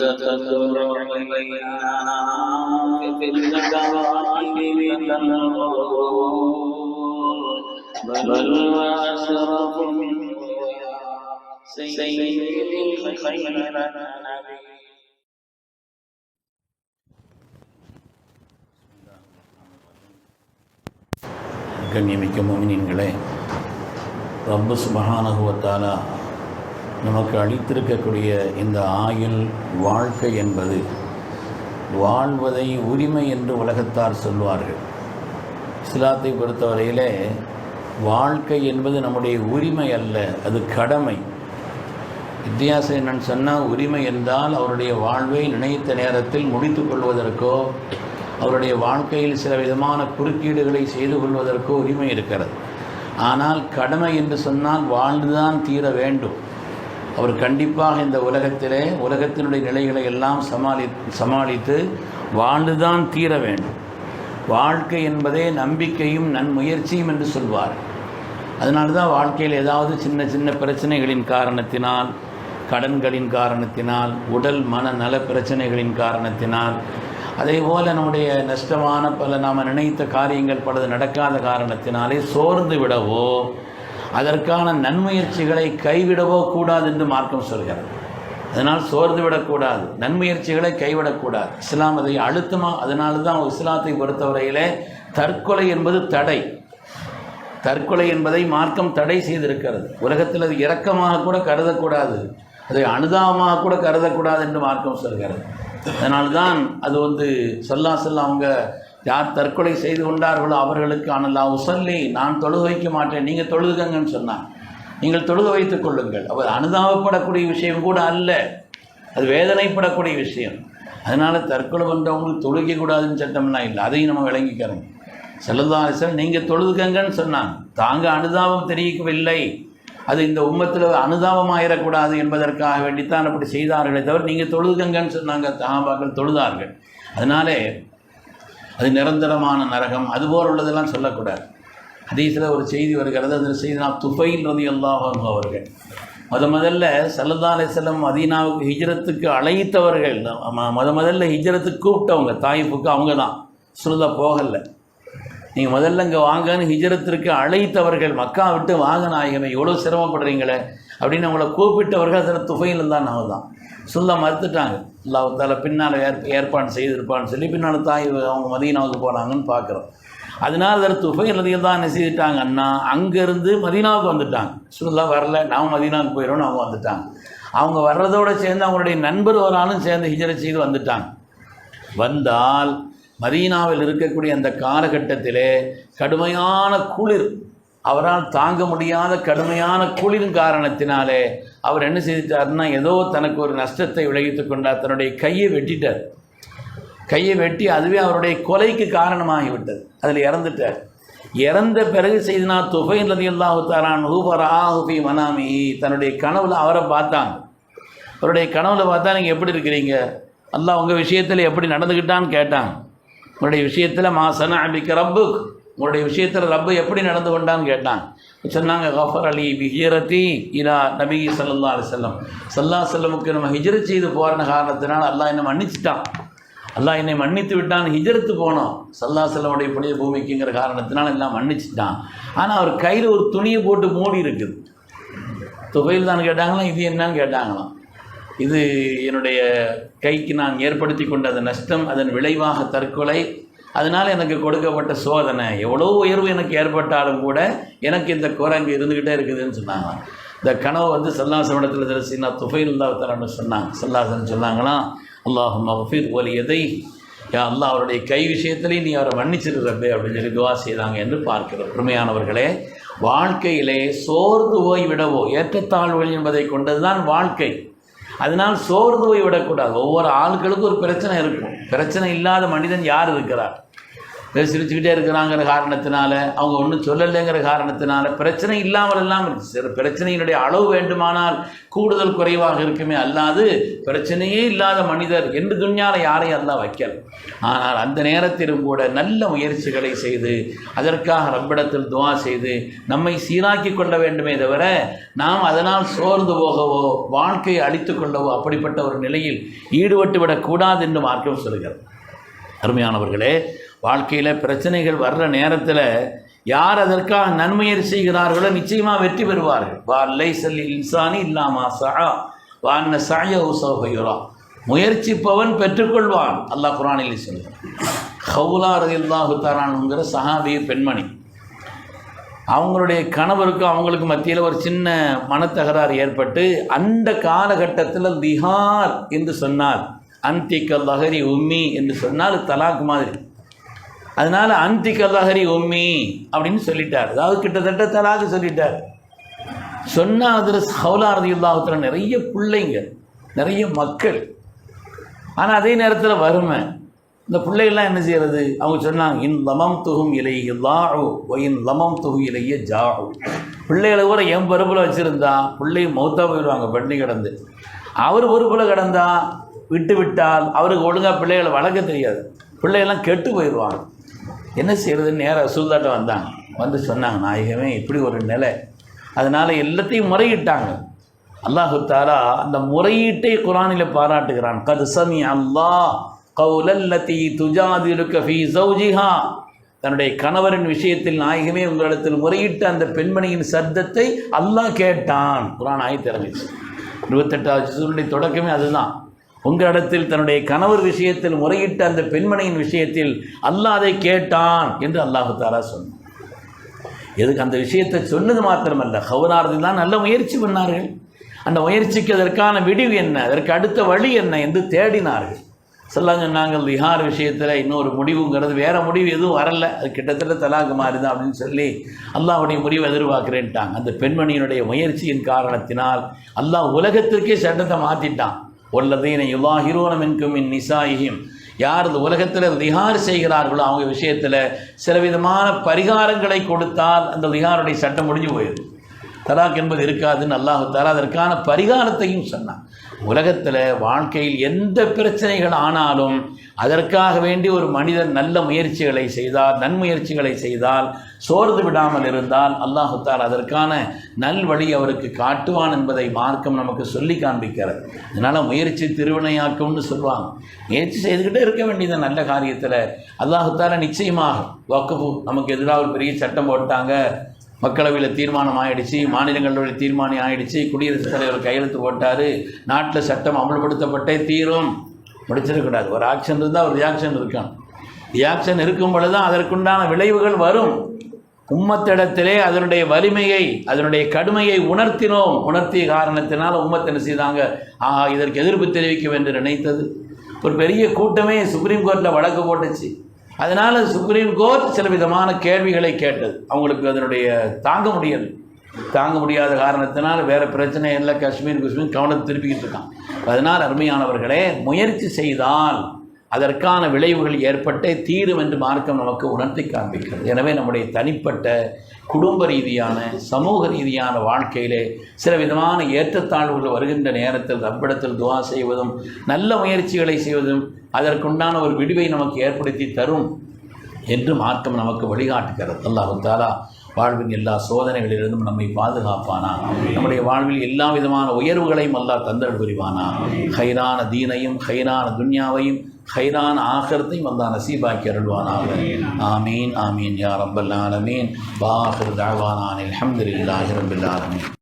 تتلو علينا في الزكوات من الغرور بل وأشرف من سيد الخير نبي கண்ணியமிக்க மோமினின்களே ரப்பு சுபஹானகுவத்தாலா நமக்கு அளித்திருக்கக்கூடிய இந்த ஆயுள் வாழ்க்கை என்பது வாழ்வதை உரிமை என்று உலகத்தார் சொல்வார்கள். இஸ்லாத்தை பொறுத்தவரையிலே வாழ்க்கை என்பது நம்முடைய உரிமை அல்ல அது கடமை. வித்தியாசம் என்னன்னு சொன்னால் உரிமை என்றால் அவருடைய வாழ்வை நினைத்த நேரத்தில் முடித்து கொள்வதற்கோ அவருடைய வாழ்க்கையில் சில விதமான குறுக்கீடுகளை செய்து கொள்வதற்கோ உரிமை இருக்கிறது. ஆனால் கடமை என்று சொன்னால் வாழ்ந்துதான் தீர வேண்டும். அவர் கண்டிப்பாக இந்த உலகத்திலே உலகத்தினுடைய நிலைகளை எல்லாம் சமாளி சமாளித்து வாழ்ந்துதான் தீர வேண்டும். வாழ்க்கை என்பதே நம்பிக்கையும் நன்முயற்சியும் என்று சொல்வார். அதனால தான் வாழ்க்கையில் ஏதாவது சின்ன சின்ன பிரச்சனைகளின் காரணத்தினால் கடன்களின் காரணத்தினால் உடல் மன நல பிரச்சனைகளின் காரணத்தினால் அதே போல் நம்முடைய நஷ்டமான பல நாம் நினைத்த காரியங்கள் பலது நடக்காத காரணத்தினாலே சோர்ந்து விடவோ அதற்கான நன்முயற்சிகளை கைவிடவோ கூடாது என்று மார்க்கம் சொல்கிறது. அதனால் சோர்ந்து விடக்கூடாது. நன்முயற்சிகளை கைவிடக்கூடாது. இஸ்லாம் அதை அழுத்தமாக அதனால தான் இஸ்லாத்தை பொறுத்தவரையிலே தற்கொலை என்பது தடை. தற்கொலை என்பதை மார்க்கம் தடை செய்திருக்கிறது. உலகத்தில் அது இரக்கமாக கூட கருதக்கூடாது. அதை அனுதாபமாக கூட கருதக்கூடாது என்று மார்க்கம் சொல்கிறது. அதனால்தான் அது வந்து சொல்லா சொல்ல அவங்க யார் தற்கொலை செய்து கொண்டார்களோ அவர்களுக்கு அனல்லா உசல்லி நான் தொழுக வைக்க மாட்டேன் நீங்கள் தொழுதுகங்கன்னு சொன்னான் நீங்கள் தொழுக வைத்துக் கொள்ளுங்கள். அவர் அனுதாபப்படக்கூடிய விஷயம் கூட அல்ல. அது வேதனைப்படக்கூடிய விஷயம். அதனால் தற்கொலை பண்ணுறவங்களுக்கு தொழுக கூடாதுன்னு சட்டம்லாம் இல்லை. அதையும் நம்ம விளங்கிக்கிறோம் செல்லதாசன் நீங்கள் தொழுதுக்கங்கன்னு சொன்னாங்க. தாங்க அனுதாபம் தெரிவிக்கவில்லை. அது இந்த உம்மத்தில் அனுதாபமாயிடக்கூடாது என்பதற்காக வேண்டித்தான் அப்படி செய்தார்களே தவிர நீங்கள் தொழுதுகங்கன்னு சொன்னாங்க. தகாபாக்கள் தொழுதார்கள். அதனாலே அது நிரந்தரமான நரகம் அதுபோல் உள்ளதெல்லாம் சொல்லக்கூடாது. ஹதீஸில் ஒரு செய்தி வருகிறது அந்த செய்தி நான் துஃபைல் ரதி அல்லாஹ் அவர்கள். முத முதல்ல சல்லல்லா அலிஸ்லம் மதீனாவுக்கு ஹிஜ்ரத்துக்கு அழைத்தவர்கள் ம- முத முதல்ல ஹிஜ்ரத்துக்கு கூப்பிட்டவங்க தாயிப்புக்கு அவங்க தான் சுருதா போகலை. நீங்கள் முதல்ல இங்கே வாங்கன்னு ஹிஜரத்திற்கு அழைத்தவர்கள் மக்கா விட்டு வாங்க நாயகமே எவ்வளோ சிரமப்படுறீங்களே அப்படின்னு அவங்கள கூப்பிட்டவர்கள் அதில் துஃபையில் தான் நான் தான் சொல்ல மறுத்துட்டாங்க. இல்லாவத்தால் பின்னால் ஏற் ஏற்பாடு செய்திருப்பான்னு சொல்லி பின்னால் தாய் அவங்க மதீனாவுக்கு போனாங்கன்னு பார்க்குறோம். அதனால் அதில் துஃபைல் அதிகம் தான் என்ன செய்துட்டாங்க அண்ணா அங்கேருந்து மதீனாவுக்கு வந்துட்டாங்க. சுல்லா வரல நாம் மதீனாவுக்கு போயிடும்னு அவங்க வந்துட்டாங்க. அவங்க வர்றதோடு சேர்ந்து அவங்களுடைய நண்பர் ஒரு ஆளும் சேர்ந்து ஹிஜரை செய்து வந்துட்டாங்க. வந்தால் மதீனாவில் இருக்கக்கூடிய அந்த காலகட்டத்திலே கடுமையான குளிர். அவரால் தாங்க முடியாத கடுமையான குளிரின் காரணத்தினாலே அவர் என்ன செய்தார்னா ஏதோ தனக்கு ஒரு நஷ்டத்தை விளைவித்துக் கொண்டார். தன்னுடைய கையை வெட்டிட்டார். கையை வெட்டி அதுவே அவருடைய கொலைக்கு காரணமாகிவிட்டது. அதில் இறந்துட்டார். இறந்த பிறகு செய்தினா துஃபை நதி அல்லாஹு தாரான் ஹூபராஹுபி மனாமி. தன்னுடைய கனவுல அவரை பார்த்தாங்க. அவருடைய கனவுல பார்த்தா நீங்கள் எப்படி இருக்கிறீங்க? அல்லாஹ் உங்கள் விஷயத்தில் எப்படி நடந்துக்கிட்டான்னு கேட்டாங்க. உங்களுடைய விஷயத்தில் மாசன அபிக்க ரப்பு உங்களுடைய விஷயத்தில் ரப்பு எப்படி நடந்து கொண்டான்னு கேட்டான். சொன்னாங்க கஃபர் அலி ஹிஜரத்தி இலா நபி சல்லா அலிசல்லம் சல்லா செல்லமுக்கு நம்ம ஹிஜரத் செய்து போகிற காரணத்தினால் அல்லாஹ் என்னை மன்னிச்சிட்டான். அல்லாஹ் என்னை மன்னித்து விட்டான் ஹிஜரத்து போனோம். சல்லா செல்லமுடைய புனித பூமிக்குங்கிற காரணத்தினால் எல்லாம் மன்னிச்சிட்டான். ஆனால் அவர் கையில் ஒரு துணியை போட்டு மூடி இருக்குது துவையில் தான் கேட்டாங்களாம் இது என்னன்னு கேட்டாங்களாம். இது என்னுடைய கைக்கு நான் ஏற்படுத்தி கொண்ட அந்த நஷ்டம் அதன் விளைவாக தற்கொலை. அதனால் எனக்கு கொடுக்கப்பட்ட சோதனை எவ்வளோ உயர்வு எனக்கு ஏற்பட்டாலும் கூட எனக்கு இந்த குரங்கு இருந்துக்கிட்டே இருக்குதுன்னு சொன்னாங்க. இந்த கனவு வந்து சல்லாசமிடத்தில் தரிசினா துஃபைல் தரன்னு சொன்னாங்க. சல்லாசன் சொன்னாங்களாம் அல்லாஹ் மஃபீர் ஒலி எதை யா அல்லா அவருடைய கை விஷயத்திலையும் நீ அவரை மன்னிச்சிருக்கிறப்பே அப்படின்னு சொல்லி துவா செய்தாங்க என்று பார்க்கிறோம். உண்மையானவர்களே வாழ்க்கையிலே சோர்ந்து போய் விடவோ ஏற்றத்தாழ்வுகள் என்பதை கொண்டதுதான் வாழ்க்கை. அதனால் சோர்ந்து போய் விடக்கூடாது ஒவ்வொரு ஆட்களுக்கும் ஒரு பிரச்சனை இருக்கும். பிரச்சனை இல்லாத மனிதன் யார் இருக்கிறார்? சிரிச்சுக்கிட்டே இருக்கிறாங்கிற காரணத்தினால அவங்க ஒன்றும் சொல்லலைங்கிற காரணத்தினால பிரச்சனை இல்லாமல் எல்லாம் இருக்குது சில பிரச்சனையினுடைய அளவு வேண்டுமானால் கூடுதல் குறைவாக இருக்குமே அல்லாது பிரச்சனையே இல்லாத மனிதர் என்று துணியால் யாரையும் அல்லாஹ் வைக்கல. ஆனால் அந்த நேரத்திலும் கூட நல்ல முயற்சிகளை செய்து அதற்காக ரப்பிடத்தில் துவா செய்து நம்மை சீராக்கி கொள்ள வேண்டுமே தவிர நாம் அதனால் சோர்ந்து போகவோ வாழ்க்கையை அழித்து கொள்ளவோ அப்படிப்பட்ட ஒரு நிலையில் ஈடுபட்டு விடக்கூடாது என்று மார்க்கம் சொல்கிறார் அருமையானவர்களே வாழ்க்கையில் பிரச்சனைகள் வர்ற நேரத்தில் யார் அதற்காக நன்மையர் செய்கிறார்களோ நிச்சயமாக வெற்றி பெறுவார்கள். வா செல்லி இன்சானி இல்லாமா சஹா. வான்ன சாய உசோபயுரா முயற்சிப்பவன் பெற்றுக்கொள்வான். அல்லாஹ் குரானில் சொல்கிறான் ஹவுலா ரதில்லாஹு தரானுங்கிற சஹாபிய பெண்மணி. அவங்களுடைய கணவருக்கும் அவங்களுக்கு மத்தியில் ஒரு சின்ன மனத்தகராறு ஏற்பட்டு அந்த காலகட்டத்தில் திஹார் என்று சொன்னார். அந்திக்க லஹரி உம்மி என்று சொன்னால் தலாக் மாதிரி. அதனால் அந்தி லஹரி உம்மி அப்படின்னு சொல்லிட்டார். அதாவது கிட்டத்தட்ட தலாக சொல்லிட்டார். சொன்னால் அதில் ஹவுலாரதி நிறைய பிள்ளைங்க நிறைய மக்கள். ஆனால் அதே நேரத்தில் வறுமை. இந்த பிள்ளைகள்லாம் என்ன செய்யறது? அவங்க சொன்னாங்க இன் லமம் துகும் இலைய லாஹு இன் லமம் துகு இலைய ஜாஹு பிள்ளைகளை கூட என் பொறுப்பில் வச்சுருந்தா பிள்ளை மௌத்தா போயிடுவாங்க பண்ணி கிடந்து. அவர் பொறுப்பில் கிடந்தா விட்டு விட்டால் அவருக்கு ஒழுங்காக பிள்ளைகளை வளர்க்க தெரியாது. பிள்ளைகள்லாம் கெட்டு போயிடுவாங்க. என்ன செய்கிறதுன்னு நேராக சூதாட்டம் வந்தாங்க வந்து சொன்னாங்க நாயகமே இப்படி ஒரு நிலை. அதனால் எல்லாத்தையும் முறையிட்டாங்க. அல்லாஹு தாலா அந்த முறையீட்டை குரானில் பாராட்டுகிறான். கது சமி அல்லாஹ் கவுலல்லதி துஜாதிலுக்க ஃபீ ஜௌஜிஹா தன்னுடைய கணவரின் விஷயத்தில் நாயகமே உங்களிடத்தில் முறையிட்ட அந்த பெண்மணியின் சத்தத்தை அல்லாஹ் கேட்டான். குரான் ஆயத்து இருபத்தெட்டாவது சூழ்நிலை தொடக்கமே அதுதான். உங்களிடத்தில் தன்னுடைய கணவர் விஷயத்தில் முறையிட்ட அந்த பெண்மணியின் விஷயத்தில் அல்லாதை கேட்டான் என்று அல்லாஹு தாரா சொன்னான். எதுக்கு அந்த விஷயத்தை சொன்னது மாத்திரமல்ல ஹவுனாரதில் தான் நல்ல முயற்சி பண்ணார்கள். அந்த முயற்சிக்கு அதற்கான விடிவு என்ன அதற்கு அடுத்த வழி என்ன என்று தேடினார்கள். சொல்லாங்க நாங்கள் விஹார் விஷயத்தில் இன்னொரு முடிவுங்கிறது வேறு முடிவு எதுவும் வரல. அது கிட்டத்தட்ட தலாக்கு மாறுதான் அப்படின்னு சொல்லி அல்லாஹ்வுடைய முடிவு எதிர்பார்க்குறேன்ட்டாங்க. அந்த பெண்மணியினுடைய முயற்சியின் காரணத்தினால் அல்லாஹ் உலகத்திற்கே சட்டத்தை மாற்றிட்டான் உள்ளதீன யுவாஹிரோனம் என்கும் இன் நிசாயியும் யார் இந்த உலகத்தில் திகார் செய்கிறார்களோ அவங்க விஷயத்தில் சில விதமான பரிகாரங்களை கொடுத்தால் அந்த திகாருடைய சட்டம் முடிஞ்சு போயிடும் தலாக் என்பது இருக்காதுன்னு அல்லாஹு தாலா அதற்கான பரிகாரத்தையும் சொன்னான். உலகத்தில் வாழ்க்கையில் எந்த பிரச்சனைகள் ஆனாலும் அதற்காக வேண்டி ஒரு மனிதன் நல்ல முயற்சிகளை செய்தால் நன்முயற்சிகளை செய்தால் சோர்ந்து விடாமல் இருந்தால் அல்லாஹு அதற்கான நல்வழி அவருக்கு காட்டுவான் என்பதை மார்க்கம் நமக்கு சொல்லி காண்பிக்கிறது. அதனால் முயற்சி திருவினையாக்கும்னு சொல்லுவாங்க. முயற்சி செய்துக்கிட்டே இருக்க வேண்டியது நல்ல காரியத்தில். அல்லாஹு நிச்சயமாக வக்குஃபு நமக்கு எதிராக ஒரு பெரிய சட்டம் போட்டாங்க. மக்களவையில் தீர்மானம் ஆயிடுச்சு மாநிலங்களவையில் தீர்மானம் ஆயிடுச்சு குடியரசுத் தலைவர் கையெழுத்து போட்டார் நாட்டில் சட்டம் அமல்படுத்தப்பட்டே தீரும். முடிச்சிடக்கூடாது ஒரு ஆக்ஷன் இருந்தால் ஒரு ரியாக்ஷன் இருக்கணும் ரியாக்ஷன் இருக்கும் பொழுது தான் அதற்குண்டான விளைவுகள் வரும். உம்மத்திடத்திலே அதனுடைய வலிமையை அதனுடைய கடுமையை உணர்த்தினோம். உணர்த்திய காரணத்தினால் உம்மத்தின செய்தாங்க? ஆஹா இதற்கு எதிர்ப்பு தெரிவிக்கும் என்று நினைத்தது. ஒரு பெரிய கூட்டமே சுப்ரீம் கோர்ட்டில் வழக்கு போட்டுச்சு. அதனால் சுப்ரீம் கோர்ட் சில விதமான கேள்விகளை கேட்டது. அவங்களுக்கு அதனுடைய தாங்க முடியல. தாங்க முடியாத காரணத்தினால் வேறு பிரச்சனை இல்லை. காஷ்மீர் காஷ்மீர் கவனத்தை திருப்பிக்கிட்டு இருக்கான். அதனால் அருமையானவர்களே முயற்சி செய்தால் அதற்கான விளைவுகள் ஏற்பட்டே தீரும் என்று மார்க்கம் நமக்கு உணர்த்தி காண்பிக்கிறது. எனவே நம்முடைய தனிப்பட்ட குடும்ப ரீதியான சமூக ரீதியான வாழ்க்கையிலே சில விதமான ஏற்றத்தாழ்வுகள் வருகின்ற நேரத்தில் ரப்பிடத்தில் துவா செய்வதும் நல்ல முயற்சிகளை செய்வதும் அதற்குண்டான ஒரு விடிவை நமக்கு ஏற்படுத்தி தரும் என்று மார்க்கம் நமக்கு வழிகாட்டுகிறது. அல்லாஹு தாலா வாழ்வின் எல்லா சோதனைகளிலிருந்தும் நம்மை பாதுகாப்பானா? நம்முடைய வாழ்வில் எல்லா விதமான உயர்வுகளையும் அல்லாஹ் தந்தல் புரிவானா? ஹைரான தீனையும் ஹைரான துன்யாவையும் ஹைரான ஆகரத்தையும் அல்லாஹ் நசீபாக்கி அருள்வானாக. ஆமீன் ஆமீன் யார் ரப்பல் ஆலமீன். வாஹிர் தாழ்வானான் அல்ஹம்துலில்லாஹி ரப்பில் ஆலமீன்.